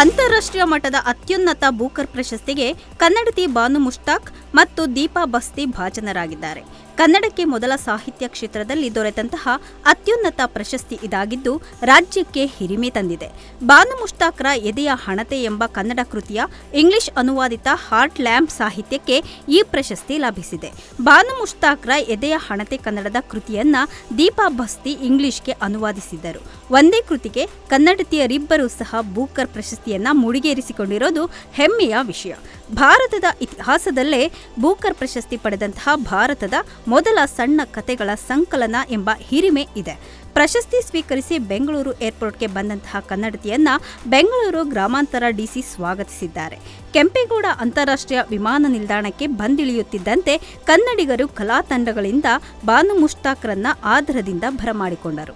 ಅಂತಾರಾಷ್ಟ್ರೀಯ ಮಟ್ಟದ ಅತ್ಯುನ್ನತ ಬೂಕರ್ ಪ್ರಶಸ್ತಿಗೆ ಕನ್ನಡತಿ ಬಾನು ಮುಷ್ತಾಕ್ ಮತ್ತು ದೀಪಾ ಬಸ್ತಿ ಭಾಜನರಾಗಿದ್ದಾರೆ. ಕನ್ನಡಕ್ಕೆ ಮೊದಲ ಸಾಹಿತ್ಯ ಕ್ಷೇತ್ರದಲ್ಲಿ ದೊರೆತಂತಹ ಅತ್ಯುನ್ನತ ಪ್ರಶಸ್ತಿ ಇದಾಗಿದ್ದು, ರಾಜ್ಯಕ್ಕೆ ಹಿರಿಮೆ ತಂದಿದೆ. ಬಾನು ಮುಷ್ತಾಕ್ರ ಎದೆಯ ಹಣತೆ ಎಂಬ ಕನ್ನಡ ಕೃತಿಯ ಇಂಗ್ಲಿಷ್ ಅನುವಾದಿತ ಹಾರ್ಟ್ ಲ್ಯಾಂಪ್ ಸಾಹಿತ್ಯಕ್ಕೆ ಈ ಪ್ರಶಸ್ತಿ ಲಭಿಸಿದೆ. ಬಾನು ಮುಷ್ತಾಕ್ರ ಎದೆಯ ಹಣತೆ ಕನ್ನಡದ ಕೃತಿಯನ್ನ ದೀಪಾ ಬಸ್ತಿ ಇಂಗ್ಲಿಷ್ಗೆ ಅನುವಾದಿಸಿದ್ದರು ಒಂದೇ ಕೃತಿಗೆ ಕನ್ನಡತಿಯರಿಬ್ಬರೂ ಸಹ ಬೂಕರ್ ಪ್ರಶಸ್ತಿಯನ್ನ ಮುಡಿಗೇರಿಸಿಕೊಂಡಿರೋದು ಹೆಮ್ಮೆಯ ವಿಷಯ. ಭಾರತದ ಇತಿಹಾಸದಲ್ಲೇ ಬೂಕರ್ ಪ್ರಶಸ್ತಿ ಪಡೆದಂತಹ ಭಾರತದ ಮೊದಲ ಸಣ್ಣ ಕತೆಗಳ ಸಂಕಲನ ಎಂಬ ಹಿರಿಮೆ ಇದೆ. ಪ್ರಶಸ್ತಿ ಸ್ವೀಕರಿಸಿ ಬೆಂಗಳೂರು ಏರ್ಪೋರ್ಟ್ಗೆ ಬಂದಂತಹ ಕನ್ನಡತಿಯನ್ನ ಬೆಂಗಳೂರು ಗ್ರಾಮಾಂತರ ಡಿಸಿ ಸ್ವಾಗತಿಸಿದ್ದಾರೆ. ಕೆಂಪೇಗೌಡ ಅಂತಾರಾಷ್ಟ್ರೀಯ ವಿಮಾನ ನಿಲ್ದಾಣಕ್ಕೆ ಬಂದಿಳಿಯುತ್ತಿದ್ದಂತೆ ಕನ್ನಡಿಗರು ಕಲಾ ತಂಡಗಳಿಂದ ಬಾನು ಮುಷ್ತಾಕ್ರನ್ನ ಆಧಾರದಿಂದ ಬರಮಾಡಿಕೊಂಡರು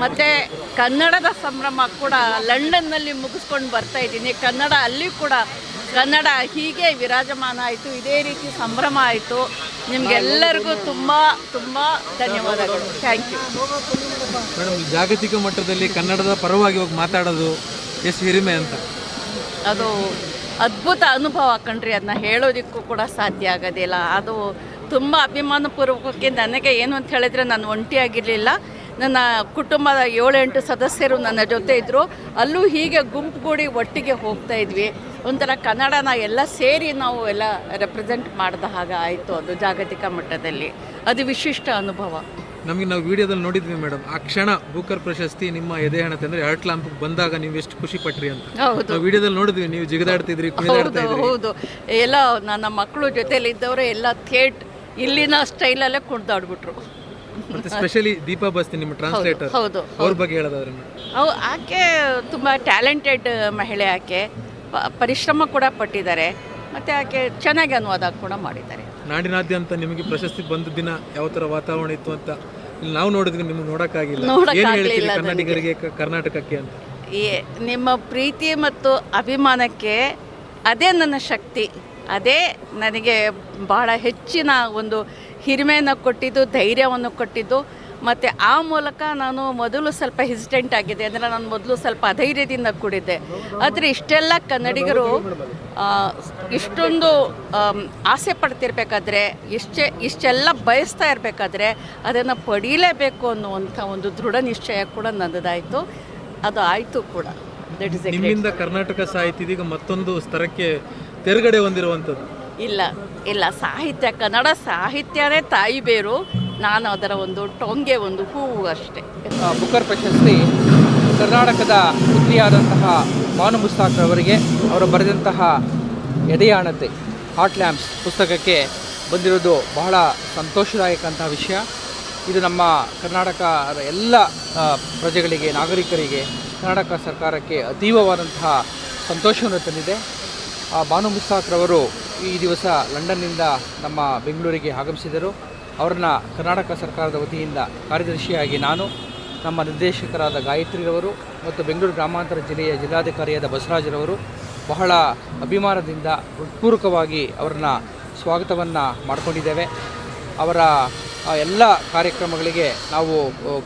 ಮತ್ತೆ ಕನ್ನಡದ ಸಂಭ್ರಮ ಕೂಡ ಲಂಡನ್ನಲ್ಲಿ ಮುಗಿಸ್ಕೊಂಡು ಬರ್ತಾ ಇದ್ದೀನಿ. ಕನ್ನಡ ಅಲ್ಲಿ ಕೂಡ ಕನ್ನಡ ಹೀಗೆ ವಿರಾಜಮಾನ ಆಯಿತು ಇದೇ ರೀತಿ ಸಂಭ್ರಮ ಆಯಿತು ನಿಮಗೆಲ್ಲರಿಗೂ ತುಂಬ ತುಂಬ ಧನ್ಯವಾದಗಳು. ಥ್ಯಾಂಕ್ ಯು ಮೇಡಮ್ ಜಾಗತಿಕ ಮಟ್ಟದಲ್ಲಿ ಕನ್ನಡದ ಪರವಾಗಿ ಹೋಗಿ ಮಾತಾಡೋದು ಎಷ್ಟು ಹಿರಿಮೆ ಅಂತ? ಅದು ಅದ್ಭುತ ಅನುಭವ ಕಣ್ರಿ ಅದನ್ನ ಹೇಳೋದಕ್ಕೂ ಕೂಡ ಸಾಧ್ಯ ಆಗೋದಿಲ್ಲ. ಅದು ತುಂಬ ಅಭಿಮಾನಪೂರ್ವಕಕ್ಕೆ ನನಗೆ ಏನು ಅಂತ ಹೇಳಿದ್ರೆ ನಾನು ಒಂಟಿಯಾಗಿರಲಿಲ್ಲ ನನ್ನ ಕುಟುಂಬದ ಏಳೆಂಟು ಸದಸ್ಯರು ನನ್ನ ಜೊತೆ ಇದ್ದರು ಅಲ್ಲೂ ಹೀಗೆ ಗುಂಪುಗೂಡಿ ಒಟ್ಟಿಗೆ ಹೋಗ್ತಾ ಇದ್ವಿ. ಒಂಥರ ಕನ್ನಡನ ಎಲ್ಲ ಸೇರಿ ನಾವು ಎಲ್ಲ ರೆಪ್ರೆಸೆಂಟ್ ಮಾಡಿದ ಹಾಗೆ ಆಯಿತು ಅದು ಜಾಗತಿಕ ಮಟ್ಟದಲ್ಲಿ. ಅದು ವಿಶಿಷ್ಟ ಅನುಭವ. ನಮಗೆ ನಾವು ವಿಡಿಯೋದಲ್ಲಿ ನೋಡಿದ್ವಿ ಮೇಡಮ್. ಆ ಕ್ಷಣ ಬೂಕರ್ ಪ್ರಶಸ್ತಿ ನಿಮ್ಮ ಎದೆ ಹಣತೆ ಅಂದ್ರೆ ಅರ್ಟ್ ಲ್ಯಾಂಪ್ ಬಂದಾಗ ನೀವು ಎಷ್ಟು ಖುಷಿ ಪಟ್ರಿ ಅಂತ. ಹೌದು. ನಾವು ವಿಡಿಯೋದಲ್ಲಿ ನೋಡಿದ್ವಿ ನೀವು ಜಿಗದಾಡ್ತಿದ್ರಿ ಹೌದು ಎಲ್ಲ ನನ್ನ ಮಕ್ಕಳು ಜೊತೆಯಲ್ಲಿ ಇದ್ದವರು ಎಲ್ಲ ಥಿಯೇಟ್ ಇಲ್ಲಿನ ಸ್ಟೈಲಲ್ಲೇ ಕುಣಿದಾಡ್ಬಿಟ್ರು. ಮತ್ತೆ ಸ್ಪೆಷಲಿ ದೀಪಾ ಬಸ್ತಿ ನಿಮ್ಮ ಟ್ರಾನ್ಸ್ಲೇಟರ್ ಹೌದು ಅವ್ರ ಬಗ್ಗೆ ಹೇಳೋದಾದ್ರೆ ಆಕೆ ತುಂಬಾ ಟ್ಯಾಲೆಂಟೆಡ್ ಮಹಿಳೆ ಆಕೆ. ಪರಿಶ್ರಮ ಕೂಡ ಪಟ್ಟಿದ್ದಾರೆ. ಮತ್ತು ಆಕೆ ಚೆನ್ನಾಗಿ ಅನುವಾದ ಕೂಡ ಮಾಡಿದ್ದಾರೆ. ನಾಡಿನಾದ್ಯಂತ ನಿಮಗೆ ಪ್ರಶಸ್ತಿ ಬಂದ ದಿನ ಯಾವ ತರ ವಾತಾವರಣ ಇತ್ತು ಅಂತ ನಾವು ನೋಡಿದ್ರೆ ನಿಮ್ಗೆ ನೋಡೋಕ್ಕಾಗಿಲ್ಲ. ಏನ್ ಹೇಳ್ತೀರಿ. ಕನ್ನಡಿಗರಿಗೆ ಕ- ಕರ್ನಾಟಕಕ್ಕೆ ಅಂತ? ಈ ನಿಮ್ಮ ಪ್ರೀತಿ ಮತ್ತು ಅಭಿಮಾನಕ್ಕೆ ಅದೇ ನನ್ನ ಶಕ್ತಿ. ಅದೇ ನನಗೆ ಬಹಳ ಹೆಚ್ಚಿನ ಒಂದು ಹಿರಿಮೆಯನ್ನು ಕೊಟ್ಟಿದ್ದು ಧೈರ್ಯವನ್ನು ಕೊಟ್ಟಿದ್ದು. ಮತ್ತು ಆ ಮೂಲಕ ನಾನು ಮೊದಲು ಸ್ವಲ್ಪ ಹೆಸಿಟೆಂಟ್ ಆಗಿದೆ ಅಂದರೆ ನಾನು ಮೊದಲು ಸ್ವಲ್ಪ ಅಧೈರ್ಯದಿಂದ ಕೂಡಿದ್ದೆ. ಆದರೆ ಇಷ್ಟೆಲ್ಲ ಕನ್ನಡಿಗರು ಇಷ್ಟೊಂದು ಆಸೆ ಪಡ್ತಿರ್ಬೇಕಾದ್ರೆ ಇಷ್ಟೇ ಇಷ್ಟೆಲ್ಲ ಬಯಸ್ತಾ ಇರಬೇಕಾದ್ರೆ ಅದನ್ನು ಪಡೀಲೇಬೇಕು ಅನ್ನುವಂಥ ಒಂದು ದೃಢ ನಿಶ್ಚಯ ಕೂಡ ನನ್ನದಾಯಿತು ಅದು ಆಯಿತು ಕೂಡ. ದಟ್ ಇಸ್ ಎ ನಿಮ್ಮಿಂದ ಕರ್ನಾಟಕ ಸಾಹಿತ್ಯ ಇದೀಗ ಮತ್ತೊಂದು ಸ್ತರಕ್ಕೆ ತೆರಗಡೆ ಹೊಂದಿರುವಂಥದ್ದು. ಇಲ್ಲ ಇಲ್ಲ. ಸಾಹಿತ್ಯ ಕನ್ನಡ ಸಾಹಿತ್ಯನೇ ತಾಯಿ ಬೇರು. ನಾನು ಅದರ ಒಂದು ಟೊಂಗೆ ಒಂದು ಹೂವು ಅಷ್ಟೇ. ಬುಕರ್ ಪ್ರಶಸ್ತಿ ಕರ್ನಾಟಕದ ಪುತ್ರಿಯಾದಂತಹ ಭಾನು ಮುಸ್ತಾಕ್ ಅವರಿಗೆ ಅವರು ಬರೆದಂತಹ ಎದೆಯಾಣತೆ ಹಾಟ್ ಲ್ಯಾಂಪ್ಸ್ ಪುಸ್ತಕಕ್ಕೆ ಬಂದಿರೋದು ಬಹಳ ಸಂತೋಷದಾಯಕಂತಹ ವಿಷಯ. ಇದು ನಮ್ಮ ಕರ್ನಾಟಕ ಎಲ್ಲ ಪ್ರಜೆಗಳಿಗೆ, ನಾಗರಿಕರಿಗೆ, ಕರ್ನಾಟಕ ಸರ್ಕಾರಕ್ಕೆ ಅತೀವವಾದಂತಹ ಸಂತೋಷವನ್ನು ತಂದಿದೆ. ಭಾನು ಮುಸ್ತಾಕ್ರವರು ಈ ದಿವಸ ಲಂಡನ್ನಿಂದ ನಮ್ಮ ಬೆಂಗಳೂರಿಗೆ ಆಗಮಿಸಿದರು. ಅವರನ್ನ ಕರ್ನಾಟಕ ಸರ್ಕಾರದ ವತಿಯಿಂದ ಕಾರ್ಯದರ್ಶಿಯಾಗಿ ನಾನು ನಮ್ಮ ನಿರ್ದೇಶಕರಾದ ಗಾಯತ್ರಿರವರು ಮತ್ತು ಬೆಂಗಳೂರು ಗ್ರಾಮಾಂತರ ಜಿಲ್ಲೆಯ ಜಿಲ್ಲಾಧಿಕಾರಿಯಾದ ಬಸವರಾಜರವರು ಬಹಳ ಅಭಿಮಾನದಿಂದ ಹೃತ್ಪೂರ್ವಕವಾಗಿ ಅವ್ರನ್ನ ಸ್ವಾಗತವನ್ನು ಮಾಡಿಕೊಂಡಿದ್ದೇವೆ. ಅವರ ಎಲ್ಲ ಕಾರ್ಯಕ್ರಮಗಳಿಗೆ ನಾವು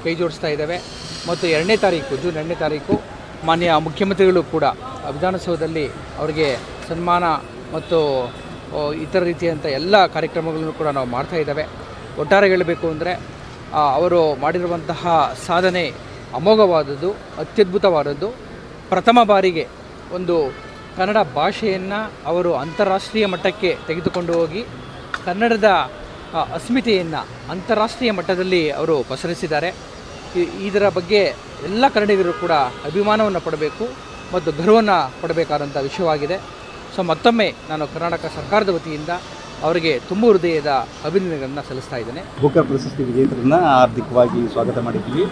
ಕೈ ಜೋಡಿಸ್ತಾ ಇದ್ದೇವೆ. ಮತ್ತು ಎರಡನೇ ತಾರೀಕು, ಜೂನ್ ಎರಡನೇ ತಾರೀಕು ಮಾನ್ಯ ಮುಖ್ಯಮಂತ್ರಿಗಳು ಕೂಡ ವಿಧಾನಸೌಧದಲ್ಲಿ ಅವರಿಗೆ ಸನ್ಮಾನ ಮತ್ತು ಇತರ ರೀತಿಯಂಥ ಎಲ್ಲ ಕಾರ್ಯಕ್ರಮಗಳನ್ನು ಕೂಡ ನಾವು ಮಾಡ್ತಾ ಇದ್ದೇವೆ. ಒಟ್ಟಾರೆ ಹೇಳಬೇಕು ಅಂದರೆ ಅವರು ಮಾಡಿರುವಂತಹ ಸಾಧನೆ ಅಮೋಘವಾದದ್ದು, ಅತ್ಯದ್ಭುತವಾದದ್ದು. ಪ್ರಥಮ ಬಾರಿಗೆ ಒಂದು ಕನ್ನಡ ಭಾಷೆಯನ್ನು ಅವರು ಅಂತಾರಾಷ್ಟ್ರೀಯ ಮಟ್ಟಕ್ಕೆ ತೆಗೆದುಕೊಂಡು ಹೋಗಿ, ಕನ್ನಡದ ಅಸ್ಮಿತೆಯನ್ನು ಅಂತಾರಾಷ್ಟ್ರೀಯ ಮಟ್ಟದಲ್ಲಿ ಅವರು ಪಸರಿಸಿದ್ದಾರೆ. ಇದರ ಬಗ್ಗೆ ಎಲ್ಲ ಕನ್ನಡಿಗರು ಕೂಡ ಅಭಿಮಾನವನ್ನು ಪಡಬೇಕು ಮತ್ತು ಗರ್ವವನ್ನು ಪಡಬೇಕಾದಂಥ ವಿಷಯವಾಗಿದೆ. ಸೊ ಮತ್ತೊಮ್ಮೆ ನಾನು ಕರ್ನಾಟಕ ಸರ್ಕಾರದ ವತಿಯಿಂದ ಅವರಿಗೆ ತುಂಬ ಹೃದಯದ ಅಭಿನಂದನೆಗಳನ್ನು ಸಲ್ಲಿಸ್ತಾ ಇದ್ದೇನೆ. ಬುಕರ್ ಪ್ರಶಸ್ತಿ ವಿಜೇತರನ್ನ ಹಾರ್ದಿಕವಾಗಿ ಸ್ವಾಗತ ಮಾಡಿದ್ದೀವಿ.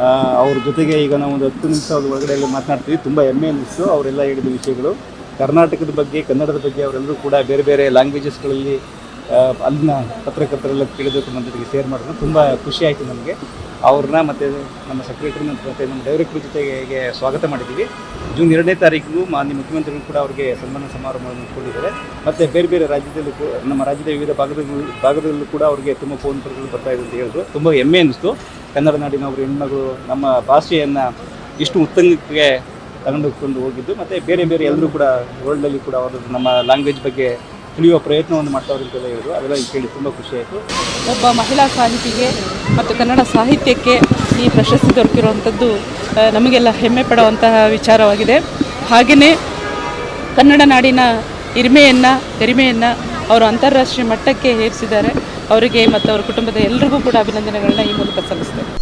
ಆ, ಅವ್ರ ಜೊತೆಗೆ ಈಗ ನಾವು ಒಂದು ಹತ್ತು ನಿಮಿಷ ಅವ್ರ ಒಳಗಡೆ ಎಲ್ಲ ಮಾತನಾಡ್ತೀವಿ. ತುಂಬ ಹೆಮ್ಮೆ ಅನ್ನಿಸ್ತು ಅವರೆಲ್ಲ ಹೇಳಿದ ವಿಷಯಗಳು. ಕರ್ನಾಟಕದ ಬಗ್ಗೆ ಕನ್ನಡದ ಬಗ್ಗೆ ಅವರೆಲ್ಲರೂ ಕೂಡ ಬೇರೆ ಬೇರೆ ಲ್ಯಾಂಗ್ವೇಜಸ್ಗಳಲ್ಲಿ ಅಲ್ಲಿನ ಪತ್ರಕರ್ತರೆಲ್ಲ ಕೇಳಬೇಕು ನನ್ನ ಜೊತೆಗೆ ಶೇರ್ ಮಾಡಿದ್ರು. ತುಂಬ ಖುಷಿ ಆಯಿತು ನಮಗೆ. ಅವ್ರನ್ನ ಮತ್ತು ನಮ್ಮ ಸೆಕ್ರೆಟರಿನ ಮತ್ತು ನಮ್ಮ ಡೈರೆಕ್ಟರ್ ಜೊತೆಗೆ ಸ್ವಾಗತ ಮಾಡಿದ್ದೀವಿ. ಜೂನ್ ಎರಡನೇ ತಾರೀಕು ಮಾನ್ಯ ಮುಖ್ಯಮಂತ್ರಿಗಳು ಕೂಡ ಅವರಿಗೆ ಸನ್ಮಾನ ಸಮಾರಂಭವನ್ನು ಇಟ್ಕೊಂಡಿದ್ದಾರೆ ಮತ್ತು ಬೇರೆ ಬೇರೆ ರಾಜ್ಯದಲ್ಲೂ ನಮ್ಮ ರಾಜ್ಯದ ವಿವಿಧ ಭಾಗದಲ್ಲೂ ಭಾಗದಲ್ಲೂ ಕೂಡ ಅವರಿಗೆ ತುಂಬ ಫೋನ್ ಕರೆಗಳು ಬರ್ತಾ ಇದೆ ಅಂತ ಹೇಳಿದ್ರು. ತುಂಬ ಹೆಮ್ಮೆ ಅನ್ನಿಸ್ತು ಕನ್ನಡ ನಾಡಿನ ಅವರು ಹೆಣ್ಮಗಳು ನಮ್ಮ ಭಾಷೆಯನ್ನು ಇಷ್ಟು ಉತ್ತಂಗಕ್ಕೆ ತಗೊಂಡು ಹೋಗಿದ್ದು. ಮತ್ತು ಬೇರೆ ಬೇರೆ ಎಲ್ಲರೂ ಕೂಡ ವರ್ಲ್ಡಲ್ಲಿ ಕೂಡ ಅವರು ನಮ್ಮ ಲ್ಯಾಂಗ್ವೇಜ್ ಬಗ್ಗೆ ತಿಳಿಯುವ ಪ್ರಯತ್ನವನ್ನು ಮಾಡ್ತಾವ್ರೆ ಅಂತೆಲ್ಲ ಹೇಳಿದ್ರು ಅದೆಲ್ಲ ಕೇಳಿ ತುಂಬ ಖುಷಿ ಆಯಿತು. ಒಬ್ಬ ಮಹಿಳಾ ಸಾಹಿತಿಗೆ ಮತ್ತು ಕನ್ನಡ ಸಾಹಿತ್ಯಕ್ಕೆ ಈ ಪ್ರಶಸ್ತಿ ದೊರಕಿರುವಂಥದ್ದು ನಮಗೆಲ್ಲ ಹೆಮ್ಮೆ ಪಡುವಂತಹ ವಿಚಾರವಾಗಿದೆ. ಹಾಗೆಯೇ ಕನ್ನಡ ನಾಡಿನ ಹಿರಿಮೆಯನ್ನು ಗರಿಮೆಯನ್ನು ಅವರು ಅಂತಾರಾಷ್ಟ್ರೀಯ ಮಟ್ಟಕ್ಕೆ ಏರಿಸಿದ್ದಾರೆ. ಅವರಿಗೆ ಮತ್ತು ಅವರ ಕುಟುಂಬದ ಎಲ್ಲರಿಗೂ ಕೂಡ ಅಭಿನಂದನೆಗಳನ್ನ ಈ ಮೂಲಕ ಸಲ್ಲಿಸ್ತೇನೆ.